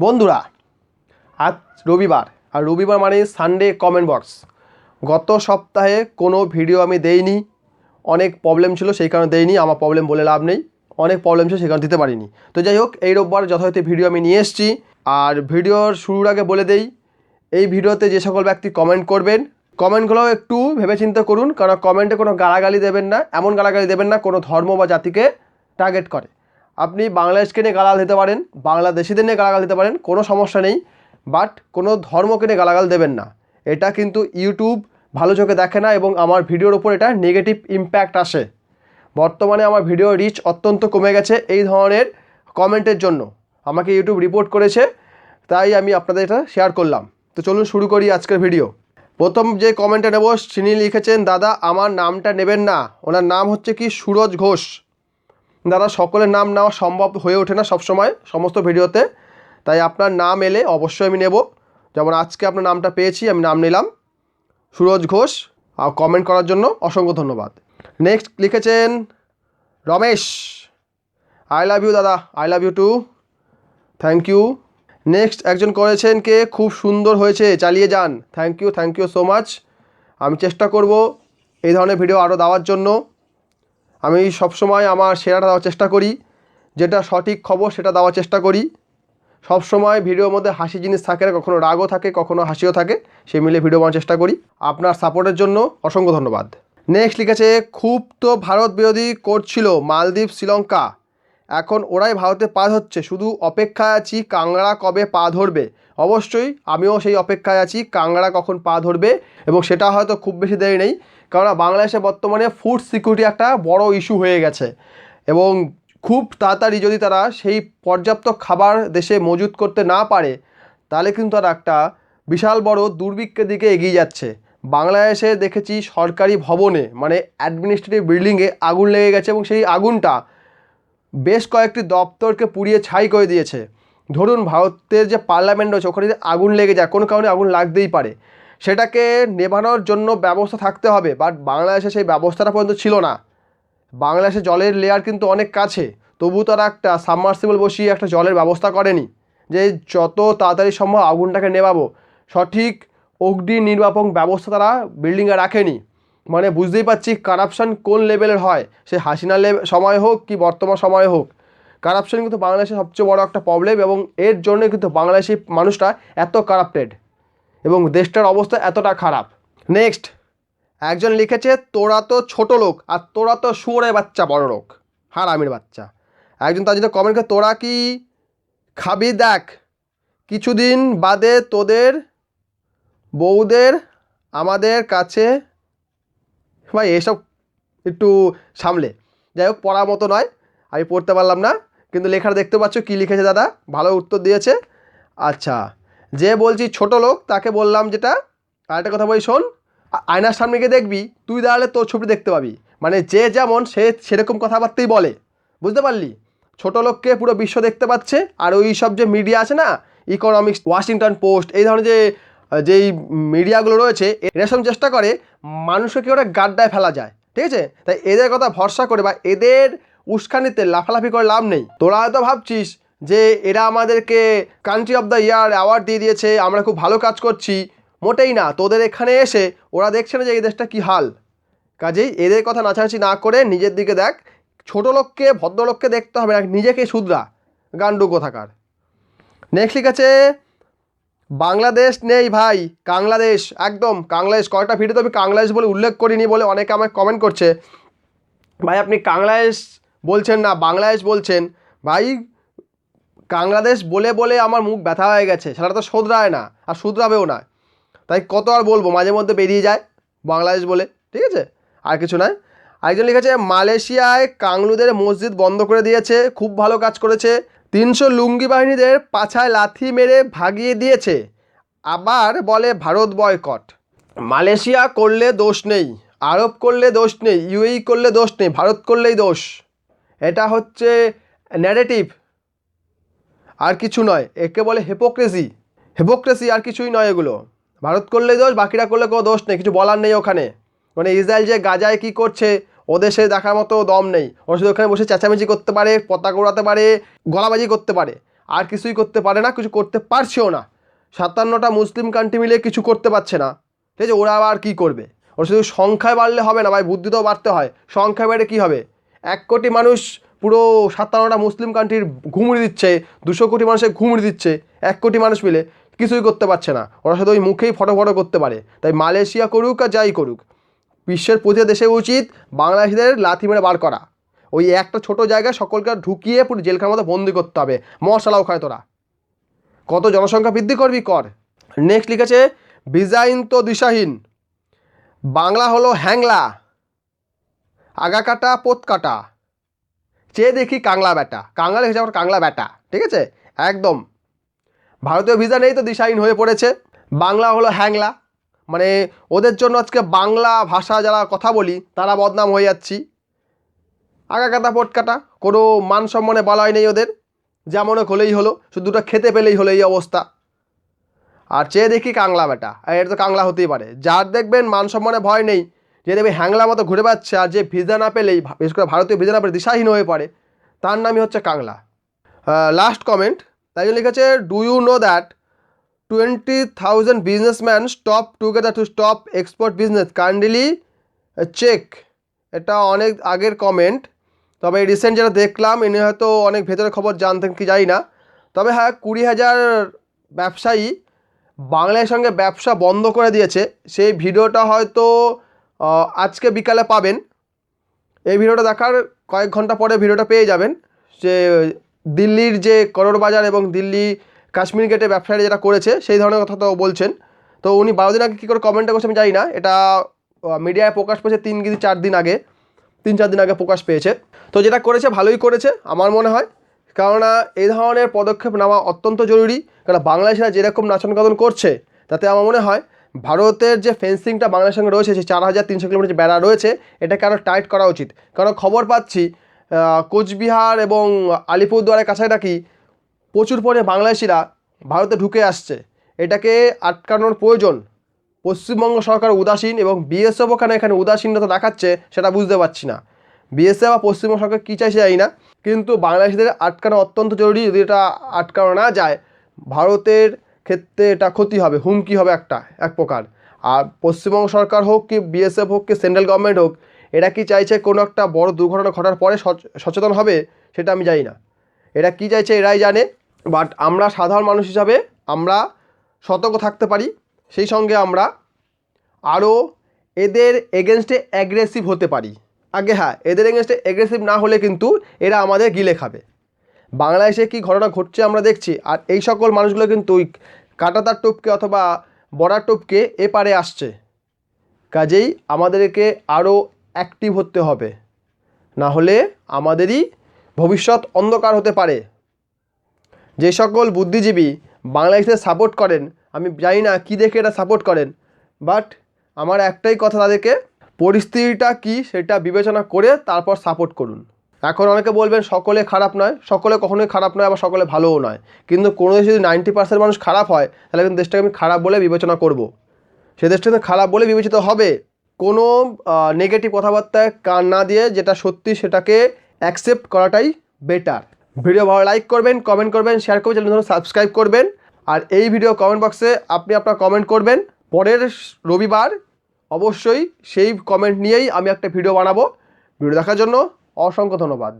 বন্ধুরা, আজ রবিবার, আর রবিবার মানে সানডে কমেন্ট বক্স গত সপ্তাহে কোনো ভিডিও আমি দেইনি, অনেক প্রবলেম ছিল সেই কারণে দেইনি, আমার প্রবলেম বলে লাভ নেই, অনেক প্রবলেম ছিল সেই কারণে দিতে পারিনি। তো যাই হোক, এই রোববার যথাযথ ভিডিও আমি নিয়ে এসেছি, আর ভিডিওর শুরুর আগে বলে দেই, এই ভিডিওতে যে সকল ব্যক্তি কমেন্ট করবেন কমেন্টগুলো একটু ভেবেচিন্তে করুন, কারণ কমেন্টে কোনো গালাগালি দেবেন না, এমন গালাগালি দেবেন না, কোনো ধর্ম বা জাতিকে টার্গেট করে। আপনি বাংলাদেশকে নিয়ে গালাগাল দিতে পারেন, বাংলাদেশিদের নিয়ে গালাগাল দিতে পারেন, কোনো সমস্যা নেই, বাট কোনো ধর্মকে নিয়ে গালাগাল দেবেন না। এটা কিন্তু ইউটিউব ভালো চোখে দেখে না এবং আমার ভিডিওর ওপর এটা নেগেটিভ ইম্প্যাক্ট আসে। বর্তমানে আমার ভিডিও রিচ অত্যন্ত কমে গেছে এই ধরনের কমেন্টের জন্য। আমাকে ইউটিউব রিপোর্ট করেছে, তাই আমি আপনাদের এটা শেয়ার করলাম। তো চলুন শুরু করি আজকের ভিডিও প্রথম যে কমেন্টটা নেব, তিনি লিখেছেন, দাদা, আমার নামটা নেবেন না। ওনার নাম হচ্ছে কি সুরজ ঘোষ। দাদা সকলের নাম নেওয়া সম্ভব হয়ে ওঠে না সবসময় সমস্ত ভিডিওতে। তাই আপনার নাম এলে অবশ্যই আমি নেব। যেমন আজকে আপনার নামটা পেয়েছি, আমি নাম নিলাম। সুরজ ঘোষ, আর কমেন্ট করার জন্য অসংখ্য ধন্যবাদ। নেক্সট লিখেছেন রমেশ। আই লাভ ইউ দাদা I love you too thank you next একজন করেছেন কে? খুব সুন্দর হয়েছে, চালিয়ে যান। Thank you thank you so much আমি চেষ্টা করব এই ধরনের ভিডিও আরও দেওয়ার জন্য। আমি সবসময় আমার সেরাটা দেওয়ার চেষ্টা করি, যেটা সঠিক খবর সেটা দেওয়ার চেষ্টা করি। সব সময় ভিডিওর মধ্যে হাসি জিনিস থাকে, কখনো রাগও থাকে, কখনো হাসিও থাকে সে মিলে ভিডিও বানানোর চেষ্টা করি। আপনার সাপোর্টের জন্য অসংখ্য ধন্যবাদ। নেক্সট লিখেছে, খুব তো ভারত বিরোধী করছিল মালদ্বীপ, শ্রীলঙ্কা। এখন ওরাই ভারতে পা ধরছে। শুধু অপেক্ষায় আছি কাংড়া কবে পা ধরবে? অবশ্যই আমিও সেই অপেক্ষায় আছি কাংড়া কখন পা ধরবে? এবং সেটা হয়তো খুব বেশি দেরি নেই। কারণ বাংলাদেশে বর্তমানে ফুড সিকিউরিটি একটা বড় ইস্যু হয়ে গেছে। এবং খুব তাড়াতাড়ি যদি তারা সেই পর্যাপ্ত খাবার দেশে মজুত করতে না পারে, তাহলে কিন্তু তারা একটা বিশাল বড় দুর্ভিক্ষের দিকে এগিয়ে যাচ্ছে। বাংলাদেশে দেখেছি সরকারি ভবনে মানে অ্যাডমিনিস্ট্রেটিভ বিল্ডিংয়ে আগুন লেগে গেছে এবং সেই আগুনটা বেশ কয়েকটি দপ্তরকে পুড়িয়ে ছাই করে দিয়েছে। ধরুন, ভারতের যে পার্লামেন্ট রয়েছে, ওখানে আগুন লেগে যায়, কোনো কারণে আগুন লাগতেই পারে। সেটাকে নেভানোর জন্য ব্যবস্থা থাকতে হবে বাট বাংলাদেশে সেই ব্যবস্থাটা পর্যন্ত ছিল না। বাংলাদেশে জলের লেয়ার কিন্তু অনেক কাছে, তবু তারা একটা সাবমার্সিবল বসিয়ে একটা জলের ব্যবস্থা করেনি, যে যত তাড়াতাড়ি সম্ভব আগুনটাকে নেভাবো। সঠিক অগ্নি নির্বাপক ব্যবস্থা তারা বিল্ডিংয়ে রাখেনি। মানে বুঝতেই পারছি কারাপশান কোন লেভেলের হয়, সে হাসিনা লেভ সময় হোক কি বর্তমান সময় হোক। কারাপশান কিন্তু বাংলাদেশের সবচেয়ে বড় একটা প্রবলেম এবং এর জন্য কিন্তু বাংলাদেশি মানুষটা এত কারাপ্টেড এবং দেশটার অবস্থা এতটা খারাপ। নেক্সট একজন লিখেছে, তোরা তো ছোট লোক, আর তোরা তো শুয়োরের বাচ্চা, বড় লোক। হারামির বাচ্চা। একজন তার জন্য কমেন্ট করে, তোরা কি খাবি? দেখ, কিছুদিন বাদে তোদের বউদের আমাদের কাছে ভাই, এসব একটু সামলে। যাই হোক, পড়ার মতো নয়, আমি পড়তে পারলাম না, কিন্তু লেখাটা দেখতে পাচ্ছ কী লিখেছে দাদা? ভালো উত্তর দিয়েছে। আচ্ছা যে বলছি ছোট লোক, তাকে বললাম যেটা আরেকটা কথা বলি, শোন আয়নার সামনে গিয়ে দেখবি, তুই দাঁড়ালে তোর ছবি দেখতে পাবি। মানে যে যেমন, সে সেরকম কথাবার্তাই বলে। বুঝতে পারলি? ছোট লোককে পুরো বিশ্ব দেখতে পাচ্ছে, আর ওই সব যে মিডিয়া আছে না ইকোনমিক্স ওয়াশিংটন পোস্ট এই ধরনের যে যেই মিডিয়াগুলো রয়েছে এরকম চেষ্টা করে মানুষকে ওরা গাড্ডায় ফেলা যায়। ঠিক আছে? তাই এদের কথা ভরসা করে বা এদের উস্কানিতে লাফালাফি করে লাভ নেই। তোরা হয়তো ভাবছিস যে এরা আমাদেরকে country of the year award দিয়ে দিয়েছে, আমরা খুব ভালো কাজ করছি। মোটেই না, তোদের এখানে এসে ওরা দেখছে না যে এই দেশটা কী হাল। কাজেই এদের কথা নাচানাচি না করে নিজের দিকে দেখ, ছোটো লোককে, ভদ্রলোককে দেখতে হবে না, নিজেকে শুধরা গান্ডু কোথাকার। নেক্সট লিখ আছে বাংলাদেশ নেই ভাই, কাংলাদেশ, একদম কাংলাদেশ, কয়েকটা ভিডিওতে আমি কাংলাদেশ বলে উল্লেখ করিনি বলে অনেকে আমাকে কমেন্ট করছে। ভাই, আপনি কাংলাদেশ বলছেন না, বাংলাদেশ বলছেন। ভাই বাংলাদেশ বলে বলে আমার মুখ ব্যথা হয়ে গেছে, সেটা তো শোধরায় না, আর শুধরাবেও না। তাই কত আর বলব, মাঝে মধ্যে বেরিয়ে যায়, বাংলাদেশ বলে, ঠিক আছে? আর কিছু নয়। আরেকজন লিখেছে, মালয়েশিয়ায় কাংলুদের মসজিদ বন্ধ করে দিয়েছে, খুব ভালো কাজ করেছে, তিনশো লুঙ্গি বাহিনীদের পাছায় লাথি মেরে ভাগিয়ে দিয়েছে, আবার বলে ভারত বয়কট। মালয়েশিয়া করলে দোষ নেই, আরব করলে দোষ নেই, ইউএই করলে দোষ নেই, ভারত করলেই দোষ। এটা হচ্ছে ন্যারেটিভ আর কিছু নয়, একে বলে হেপোক্রেসি হেপোক্রেসি আর কিছুই নয় এগুলো। ভারত করলেই দোষ, বাকিরা করলে কোনো দোষ নেই, কিছু বলার নেই ওখানে। মানে ইসরায়েল যে গাজায় কী করছে, ওদের সে দেখার মতো দম নেই। ওরা শুধু ওখানে বসে চেঁচামেচি করতে পারে, পতাকা উড়াতে পারে, গলাবাজি করতে পারে। আর কিছুই করতে পারে না, কিছু করতে পারছেও না। সাতান্নটা মুসলিম কান্ট্রি মিলে কিছু করতে পারছে না। ঠিক আছে, ওরা আবার কী করবে? ওরা শুধু সংখ্যায় বাড়লে হবে না ভাই বুদ্ধিতেও বাড়তে হয়। সংখ্যায় বেড়ে কী হবে? এক কোটি মানুষ পুরো সাতান্নটা মুসলিম কান্ট্রির ঘুমড়ি দিচ্ছে, দুশো কোটি মানুষের ঘুমড়ি দিচ্ছে, এক কোটি মানুষ মিলে কিছুই করতে পারছে না। ওরা শুধু ওই মুখেই ফটো ফটো করতে পারে। তাই মালয়েশিয়া করুক আর যাই করুক, বিশ্বের প্রতিটা দেশে উচিত বাংলাদেশিদের লাথি মেরে বার করা। ওই একটা ছোট জায়গায় সকলকে ঢুকিয়ে পুরো জেলখানার মধ্যে বন্দি করতে হবে। মশলা ওখানে তোরা। কত জনসংখ্যা বৃদ্ধি করবি কর। নেক্সট লিখেছে ডিজাইন তো দিশাহীন। বাংলা হলো হ্যাংলা। আগা কাটা পোত কাটা চেয়ে দেখি কাংলা ব্যাটা। কাংলা লিখেছে আমার কাংলা ব্যাটা, ঠিক আছে? একদম। ভারতীয় ভিসা নেই তো দিশাহীন হয়ে পড়েছে। বাংলা হলো হ্যাংলা। মানে ওদের জন্য আজকে বাংলা ভাষা যারা কথা বলি, তারা বদনাম হয়ে যাচ্ছি। আগা কাটা পোট কাটা, কোনো মান সম্মানে বলাই নেই ওদের। যেমন হলেই হলো, শুধু দুটো খেতে পেলেই হলো এই অবস্থা। আর চেয়ে দেখি কাংলা বেটা আর এটা তো কাংলা হতেই পারে। যার দেখবেন মান সম্মানে ভয় নেই যে দেখবে হ্যাংলা মতো ঘুরে বেড়াচ্ছে আর যে ভিসা না পেলেই বিশেষ করে ভারতীয় ভিসা না পেলে দিশাহীন হয়ে পড়ে, তার নামই হচ্ছে কাংলা। লাস্ট কমেন্ট তাই জন্য লিখেছে do you know that twenty thousand businessman stop together to stop export business kindly check এটা অনেক আগের কমেন্ট তবে এই রিসেন্ট যেটা দেখলাম, ইনি হয়তো অনেক ভেতরের খবর জানতেন কি জানি না। তবে হ্যাঁ কুড়ি হাজার ব্যবসায়ী বাংলার সঙ্গে ব্যবসা বন্ধ করে দিয়েছে। সেই ভিডিওটা হয়তো আজকে বিকালে পাবেন। এই ভিডিওটা দেখার কয়েক ঘণ্টা পরে ভিডিওটা পেয়ে যাবেন যে দিল্লির যে করোড় বাজার এবং দিল্লি কাশ্মীর গেটে ব্যবসায়ীরা যেটা করেছে, সেই ধরনের কথা তো বলছেন। তো উনি বারো দিন আগে কী করে কমেন্টটা করছে আমি জানি না। এটা মিডিয়ায় প্রকাশ পেয়েছে তিন কি চার দিন আগে। তিন চার দিন আগে প্রকাশ পেয়েছে। তো যেটা করেছে, ভালোই করেছে, আমার মনে হয়। কেননা এই ধরনের পদক্ষেপ নেওয়া অত্যন্ত জরুরি। কারণ বাংলাদেশিরা যেরকম নাচন কাদন করছে, তাতে আমার মনে হয় ভারতের যে ফেন্সিংটা বাংলার সঙ্গে রয়েছে যে চার হাজার তিনশো কিলোমিটার যে বেড়া রয়েছে, এটাকে আরও টাইট করা উচিত। কারণ খবর পাচ্ছি কোচবিহার এবং আলিপুরদুয়ারের কাছে কাছাকাছি প্রচুর পরিমাণে বাংলাদেশিরা ভারতে ঢুকে আসছে। এটাকে আটকানোর প্রয়োজন পশ্চিমবঙ্গ সরকার উদাসীন এবং বিএসএফ ওখানে এখানে উদাসীনতা দেখাচ্ছে, সেটা বুঝতে পারছি না। বিএসএফ বা পশ্চিমবঙ্গ সরকার কী চাইছে জানি না, কিন্তু বাংলাদেশিদের আটকানো অত্যন্ত জরুরি যদি এটা আটকানো না যায়। ভারতের ক্ষেত্রে এটা ক্ষতি হবে, হুমকি হবে একটা, এক প্রকার। আর পশ্চিমবঙ্গ সরকার হোক কি বিএসএফ হোক কি সেন্ট্রাল গভর্নমেন্ট হোক, এরা কি চাইছে কোনো একটা বড় দুর্ঘটনা ঘটার পরে সচ- সচেতন হবে? সেটা আমি জানি না। এরা কী চাইছে এরাই জানে বাট আমরা সাধারণ মানুষ হিসাবে আমরা সতর্ক থাকতে পারি। সেই সঙ্গে আমরা আরও এদের এগেনস্টে অ্যাগ্রেসিভ হতে পারি। আগে হ্যাঁ এদের এগেনস্টে অ্যাগ্রেসিভ না হলে কিন্তু এরা আমাদের গিলে খাবে। বাংলাদেশে কি ঘটনা ঘটছে আমরা দেখছি, আর এই সকল মানুষগুলো কিন্তু ওই কাটাতার টোপকে অথবা বর্ডার টোপকে এপারে আসছে। কাজেই আমাদেরকে আরও অ্যাক্টিভ হতে হবে। না হলে আমাদেরই ভবিষ্যৎ অন্ধকার হতে পারে। যে সকল বুদ্ধিজীবী বাংলাদেশে সাপোর্ট করেন, আমি জানি না কী দেখে এটা সাপোর্ট করেন বাট আমার একটাই কথা তাদেরকে, পরিস্থিতিটা কি সেটা বিবেচনা করে তারপর সাপোর্ট করুন। এখন অনেকে বলবেন সকলে খারাপ নয়, সকলে কখনোই খারাপ নয়, আবার সকলে ভালোও নয়। কিন্তু কোনো দেশে যদি নাইনটি পার্সেন্ট মানুষ খারাপ হয়, তাহলে কিন্তু দেশটাকে আমি খারাপ বলে বিবেচনা করব। সে দেশটা কিন্তু খারাপ বলে বিবেচিত হবে। কোনো নেগেটিভ কথাবার্তায় কান না দিয়ে যেটা সত্যি সেটাকে অ্যাকসেপ্ট করাটাই বেটার ভিডিও ভালো লাইক করবেন কমেন্ট করবেন শেয়ার করবেন চ্যানেল সাবস্ক্রাইব করবেন। আর এই ভিডিও কমেন্ট বক্সে আপনি আপনার কমেন্ট করবেন। পরের রবিবার অবশ্যই সেই কমেন্ট নিয়েই আমি একটা ভিডিও বানাবো। ভিডিও দেখার জন্য অসংখ্য ধন্যবাদ।